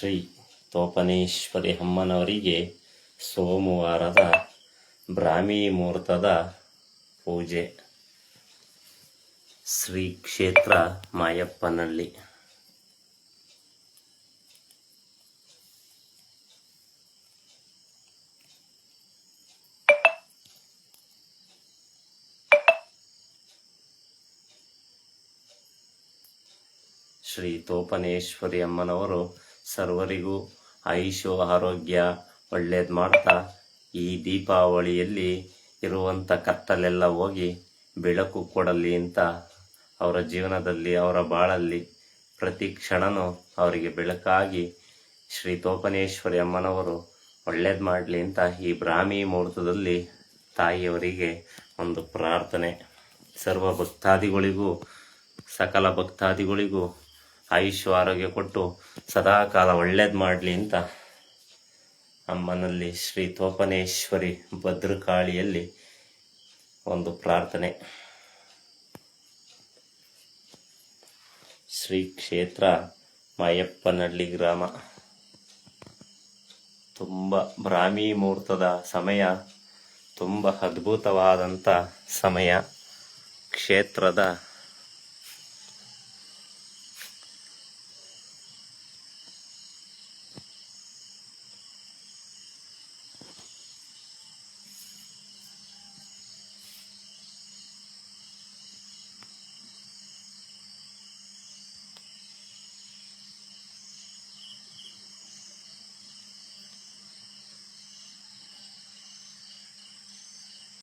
ಶ್ರೀ ತೋಪನೇಶ್ವರಿ ಅಮ್ಮನವರಿಗೆ ಸೋಮವಾರದ ಬ್ರಾಹ್ಮಿ ಮುಹೂರ್ತದ ಪೂಜೆ. ಶ್ರೀ ಕ್ಷೇತ್ರ ಮಾಯಪ್ಪನಹಳ್ಳಿ. ಶ್ರೀ ತೋಪನೇಶ್ವರಿ ಅಮ್ಮನವರು ಸರ್ವರಿಗೂ ಆಯುಷು ಆರೋಗ್ಯ ಒಳ್ಳೇದು ಮಾಡ್ತಾ ಈ ದೀಪಾವಳಿಯಲ್ಲಿ ಇರುವಂಥ ಕತ್ತಲೆಲ್ಲ ಹೋಗಿ ಬೆಳಕು ಕೊಡಲಿ ಅಂತ ಅವರ ಜೀವನದಲ್ಲಿ, ಅವರ ಬಾಳಲ್ಲಿ ಪ್ರತಿ ಕ್ಷಣನೂ ಅವರಿಗೆ ಬೆಳಕಾಗಿ ಶ್ರೀ ತೋಪನೇಶ್ವರಿ ಅಮ್ಮನವರು ಒಳ್ಳೇದು ಮಾಡಲಿ ಅಂತ ಈ ಬ್ರಾಹ್ಮಿ ಮುಹೂರ್ತದಲ್ಲಿ ತಾಯಿಯವರಿಗೆ ಒಂದು ಪ್ರಾರ್ಥನೆ. ಸರ್ವ ಭಕ್ತಾದಿಗಳಿಗೂ, ಸಕಲ ಭಕ್ತಾದಿಗಳಿಗೂ ಆಯುಷ್ ಆರೋಗ್ಯ ಕೊಟ್ಟು ಸದಾಕಾಲ ಒಳ್ಳೇದು ಮಾಡಲಿ ಅಂತ ಅಮ್ಮನಲ್ಲಿ ಶ್ರೀ ತೋಪನೇಶ್ವರಿ ಭದ್ರಕಾಳಿಯಲ್ಲಿ ಒಂದು ಪ್ರಾರ್ಥನೆ. ಶ್ರೀ ಕ್ಷೇತ್ರ ಮಾಯಪ್ಪನಹಳ್ಳಿ ಗ್ರಾಮ. ತುಂಬ ಬ್ರಾಹ್ಮಿ ಮುಹೂರ್ತದ ಸಮಯ, ತುಂಬ ಅದ್ಭುತವಾದಂಥ ಸಮಯ. ಕ್ಷೇತ್ರದ